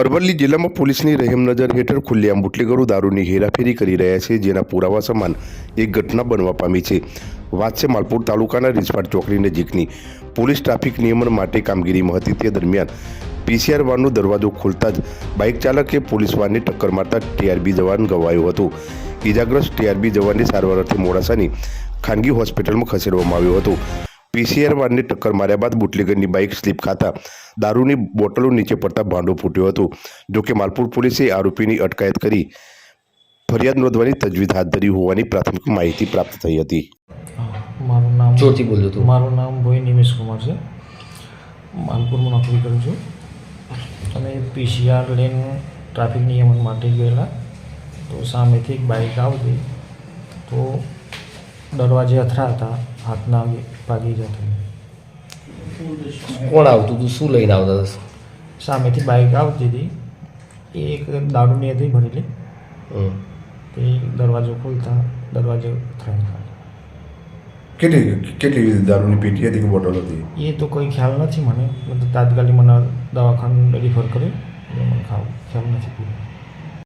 અરવલ્લી જિલ્લામાં પોલીસની રહેમ નજર હેઠળ ખુલ્લેઆમ બુટલેગરો દારૂની હેરાફેરી કરી રહ્યા છે, જેના પુરાવા સમાન એક ઘટના બનવા પામી છે. વાત છે માલપુર તાલુકાના રિસવાડ ચોકડી નજીકની. પોલીસ ટ્રાફિક નિયમન માટે કામગીરીમાં હતી તે દરમિયાન પીસીઆર વાનનો દરવાજો ખોલતા જ બાઇક ચાલકે પોલીસ વાનને ટક્કર મારતા ટીઆરબી જવાન ગવાયો હતો. ઇજાગ્રસ્ત ટીઆરબી જવાનને સારવાર અર્થે મોડાસાની ખાનગી હોસ્પિટલમાં ખસેડવામાં આવ્યો હતો. પીસીઆર વાનને ટક્કર માર્યા બાદ બુટલેગરની બાઇક સ્લીપ ખાતા દારૂની બોટલો નીચે પડતા ભાંડો ફૂટ્યો હતો. જોકે માલપુર પોલીસે આરોપીની અટકાયત કરી ફરિયાદ નોંધવાની તજવીજ હાથ ધરી હોવાની પ્રાથમિક માહિતી પ્રાપ્ત થઈ હતી. મારું નામ જોરથી બોલજો હતું મારું નામ ભોઈ નિમેશ કુમાર છે. માલપુરમાં નોકરી કરું છું. અને પીસીઆર લેન ટ્રાફિક નિયમન માટે ગયેલા. તો સામેથી એક બાઇક આવતી. તો દરવાજે અથડાતા. હાથના ભાગી જતો કોણ આવતું હતું શું લઈને આવતા હતા? સામેથી બાઇક આવતી હતી. એ એક દારૂની હતી ભરેલી. તે દરવાજો ખોલતા દરવાજો અથડાયેલા કેટલી કેટલી દારૂની પેટી હતી કે બોટલ હતી? એ તો કોઈ ખ્યાલ નથી મને. મતલબ તાત્કાલિક મને દવાખાનું રિફર કર્યું. એટલે મને ખાવ ખ્યાલ નથી